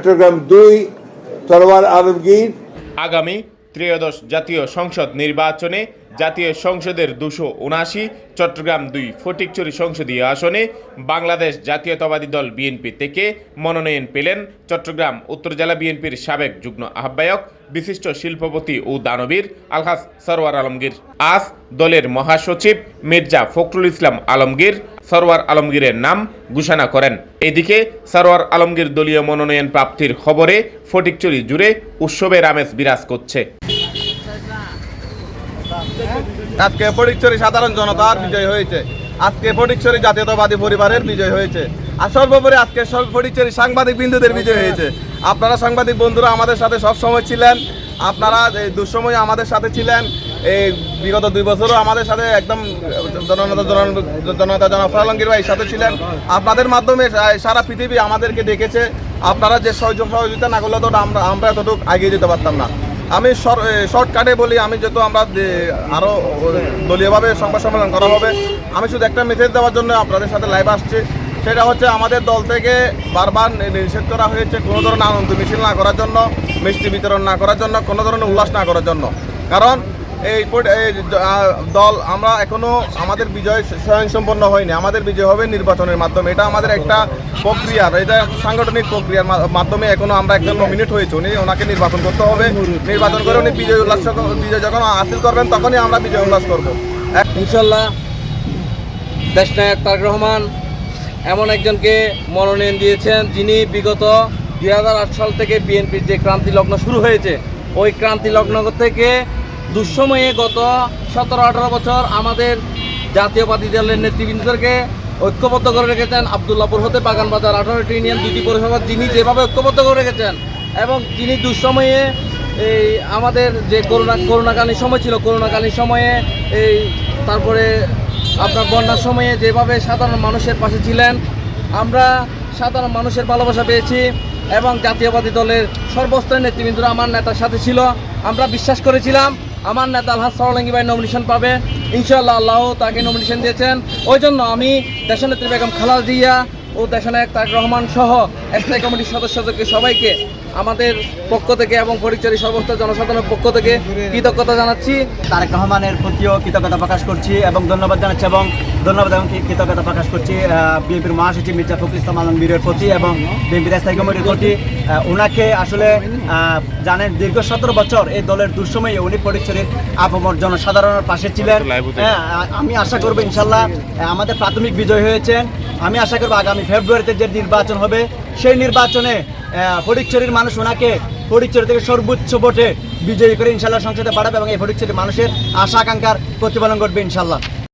চট্টগ্রাম দুই তরওয়ার আলমগীর। আগামী ত্রয়োদশ জাতীয় সংসদ নির্বাচনে জাতীয় সংসদের দুশো উনাশি, চট্টগ্রাম দুই ফটিকচুরি সংসদীয় আসনে বাংলাদেশ জাতীয়তাবাদী দল বিএনপি থেকে মনোনয়ন পেলেন চট্টগ্রাম উত্তর জেলা বিএনপির সাবেক যুগ্ম আহ্বায়ক, বিশিষ্ট শিল্পপতি ও দানবীর আলহাস সরওয়ার আলমগীর। আজ দলের মহাসচিব মির্জা ফখরুল ইসলাম আলমগীর সরওয়ার আলমগীরের নাম ঘোষণা করেন। এদিকে সরওয়ার আলমগীর দলীয় মনোনয়ন প্রাপ্তির খবরে ফটিকচুরি জুড়ে উৎসবের আমেজ বিরাজ করছে। আজকে ফটিকছড়ি সাধারণ জনতার বিজয় হয়েছে। আজকে ফটিকছড়ি জাতীয়তাবাদী পরিবারের বিজয় হয়েছে। আর সর্বোপরি আজকে ফটিকছড়ি সাংবাদিক বিন্দুদের বিজয় হয়েছে। আপনারা সাংবাদিক বন্ধুরা আমাদের সাথে সব সময় ছিলেন। আপনারা দুঃসময়ে আমাদের সাথে ছিলেন এই বিগত দুই বছরও আমাদের সাথে একদম জননেতা জন- জননেতা জনাব আলমগীর ভাই সাথে ছিলেন। আপনাদের মাধ্যমে সারা পৃথিবী আমাদেরকে দেখেছে। আপনারা যে সহযোগ সহযোগিতা না করলে তো আমরা আমরা এতটুকু এগিয়ে যেতে পারতাম না। আমি শর্টকাটে বলি, আমি যেহেতু আমরা আরও দলীয়ভাবে সংবাদ সম্মেলন করা হবে, আমি শুধু একটা মেসেজ দেওয়ার জন্য আপনাদের সাথে লাইভ আসছি। সেটা হচ্ছে আমাদের দল থেকে বারবার নিষেধ করা হয়েছে কোনো ধরনের আনন্দ মিছিল না করার জন্য, মিষ্টি বিতরণ না করার জন্য, কোনো ধরনের উল্লাস না করার জন্য। কারণ এই দল আমরা এখনও আমাদের বিজয় স্বয়ংসম্পন্ন হয়নি। আমাদের বিজয় হবে নির্বাচনের মাধ্যমে। এটা আমাদের একটা প্রক্রিয়া। এটা সাংগঠনিক প্রক্রিয়ার মাধ্যমে এখনও আমরা একজন নমিনেট হয়েছি। উনি ওনাকে নির্বাচন করতে হবে। নির্বাচন করে উনি বিজয় উল্লাস বিজয় যখন হাসিল করবেন, তখনই আমরা বিজয় উল্লাস করব। ইনশাল্লাহ দেশনায়ক তারেক রহমান এমন একজনকে মনোনয়ন দিয়েছেন যিনি বিগত দু হাজার আট সাল থেকে বিএনপির যে ক্রান্তি লগ্ন শুরু হয়েছে, ওই ক্রান্তি লগ্ন থেকে দুঃসময়ে গত সতেরো, আঠারো বছর আমাদের জাতীয় জাতীয়বাদী দলের নেতৃবৃন্দদেরকে ঐক্যবদ্ধ করে রেখেছেন আবদুল্লাপুর হতে বাগানবাজার আঠারোটি ইউনিয়ন দুটি পৌরসভা, যিনি যেভাবে ঐক্যবদ্ধ করে রেখেছেন এবং যিনি দুঃসময়ে এই আমাদের যে করোনা, করোনাকালীন সময় ছিল, করোনাকালীন সময়ে এই তারপরে আপনার বন্যার সময়ে যেভাবে সাধারণ মানুষের পাশে ছিলেন, আমরা সাধারণ মানুষের ভালোবাসা পেয়েছি এবং জাতীয়বাদী দলের সর্বস্তরের নেতৃবৃন্দরা আমার নেতার সাথে ছিল, আমরা বিশ্বাস করেছিলাম আমার নেতা আলহাজ সরলঙ্গি ভাই নমিনেশন পাবে। ইনশাল্লাহ আল্লাহ তাকে নমিনেশন দিয়েছেন। ওই জন্য আমি দেশনেত্রী বেগম খালাল জিয়া ও দেশনায়ক তারেক রহমান সহ স্থায়ী কমিটির সদস্যদেরকে সবাইকে আমাদের পক্ষ থেকে এবং পরিচয় সমস্ত জনসাধারণের পক্ষ থেকে কৃতজ্ঞতা জানাচ্ছি। তারেক রহমানের প্রতিও কৃতজ্ঞতা প্রকাশ করছি এবং ধন্যবাদ জানাচ্ছি এবং ধন্যবাদ এবং কৃতজ্ঞতা প্রকাশ করছি বিএনপির মহাসচিব মির্জা ফখরুল ইসলাম আলমগীরের প্রতি এবং বিএনপির স্থায়ী কমিটির প্রতি। ওনাকে আসলে জানেন দীর্ঘ সতেরো বছর এই দলের দুঃসময়ে উনি পরিচয়ের আপমর জনসাধারণের পাশে ছিলেন। হ্যাঁ, আমি আশা করব ইনশাল্লাহ আমাদের প্রাথমিক বিজয় হয়েছেন আমি আশা করব আগামী ফেব্রুয়ারিতে যে নির্বাচন হবে সেই নির্বাচনে ফটিকচুরির মানুষ ওনাকে ফটিকচুরি থেকে সর্বোচ্চ ভোটে বিজয়ী করে ইনশাল্লাহ সংসদে পাঠাবে এবং এই ফটিকচুরির মানুষের আশা আকাঙ্ক্ষার প্রতিফলন করবে ইনশাল্লাহ